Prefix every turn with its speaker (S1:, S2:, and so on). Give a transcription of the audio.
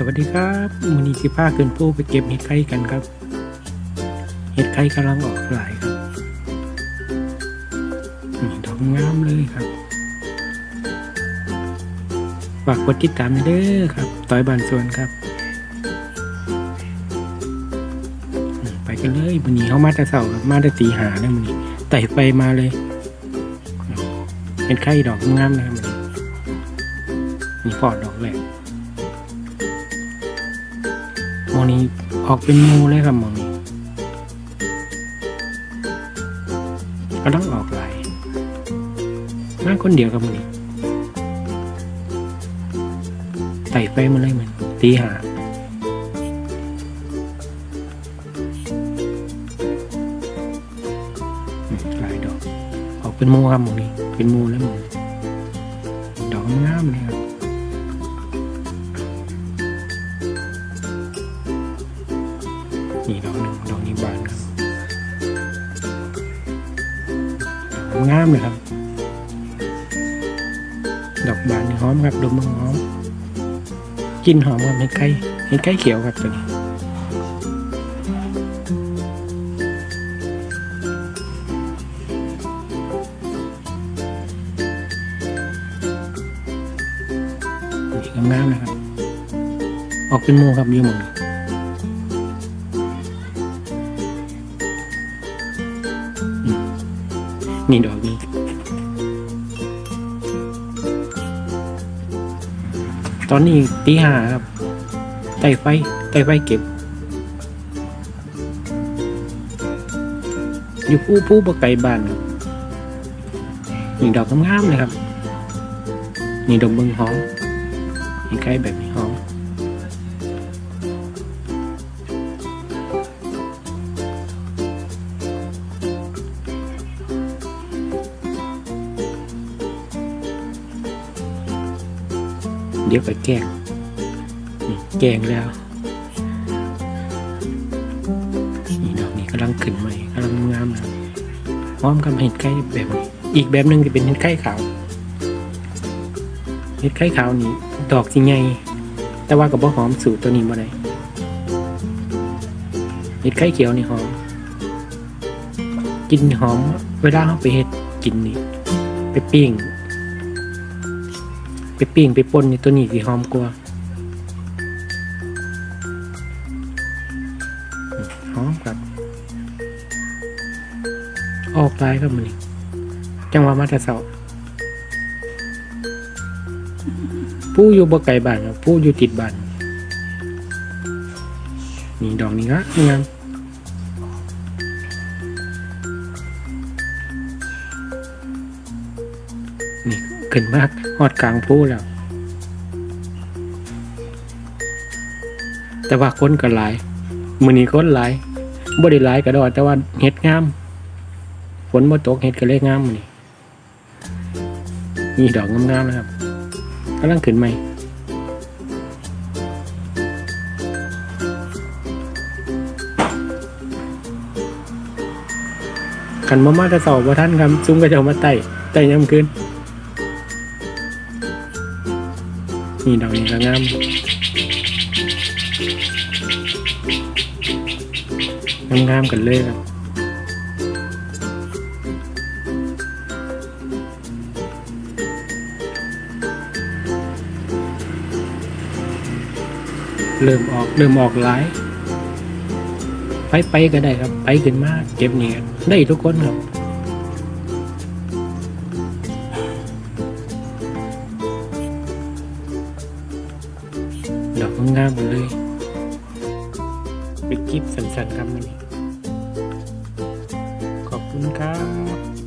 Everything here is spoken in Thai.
S1: สวัสดีครับมูนีสิผ้าขึ้นผู้ไปเก็บเห็ดไข่กันครับ เห็ดไข่กำลังออกหลายครับดอกงามเลยครับฝากกดติดตามเด้อครับต่อยบานส่วนครับ ไปกันเลยมันนี้เขามาแต่เสาร์ครับมาแต่ตีหาเนี่ยมันนี้ไต่ไปมาเลย เห็ดไข่ดอกงามนะครับมันนี้นี่พอดดอกแรก มองนี้ออกเป็นมูเลยครับมองนี้ก็ต้องออกหลายมาคนเดียวกับมองนี้ไต่ไปมาเลยเหมือนตีหาหลายดอก ออกเป็นมูครับมองนี้ เป็นมูแล้วมองนี้ดอกงามเลยครับ งามเลยครับ ดอกบานหอมครับดมมันหอมกินหอมครับเห็ดไก่เห็ดไก่เขียวครับตัวนี้งามๆนะครับ ออกเป็นโมครับยูหมองนี้ นี่ดอกนี้ตอนนี้ตีห้าครับไต่ไฟไต่ไฟเก็บ อยู่ผู้ผู้บกไก่บ้านครับนี่ดอกงามๆเลยครับ นี่ดอกเบิงหอมนี่ไก่แบบนี้หอม เดี๋ยวไปแกงแกงแล้วนี่ดอกนี้กำลังขึ้นใหม่กำลังงามนะพร้อมกับเห็ดไข่แบบนี้อีกแบบหนึ่งจะเป็นเห็ดไข่ขาวเห็ดไข่ขาวนี่ดอกสิใหญ่แต่ว่ากับบ่หอมสูตรตัวนี้บ่ได้เห็ดไข่เขียวนี่หอมกินหอม เวลาเราไปเห็ดกินนี่ไปปิ้ง ไปปิ้งไปป่นนี่ตัวนี้สิหอมกว่าหอมครับ ออกลายครับมันนี่จังหวะมาแต่เสาผู้อยู่บ่ไกลบ้านครับผู้อยู่ติดบ้านนี่ดอกนี้ฮะงามนี่ ขึ้นมากฮอดกลางผู้แล้ว แต่ว่าคนก็หลายมือนี้คนหลายบ่ได้หลายก็ดอกแต่ว่าเฮ็ดงามฝนบ่ตกเฮ็ดก็เลยงามมือนี้นี่ดอกงามๆนะครับกำลังขึ้นใหม่ขันมามาจะสอบว่าท่านครับซุ้มก็จะมาไต่ไต่ย่ำขึ้น นี่ดอกนี้ก็งามงามๆกันเลยครับเริ่มออกเริ่มออกหลายไปไปก็ได้ครับ ไปขึ้นมาเก็บเนี่ยได้ทุกคนครับ ดอกงามหมดเลยไปกิฟสันๆครับมันนี้ขอบคุณครับ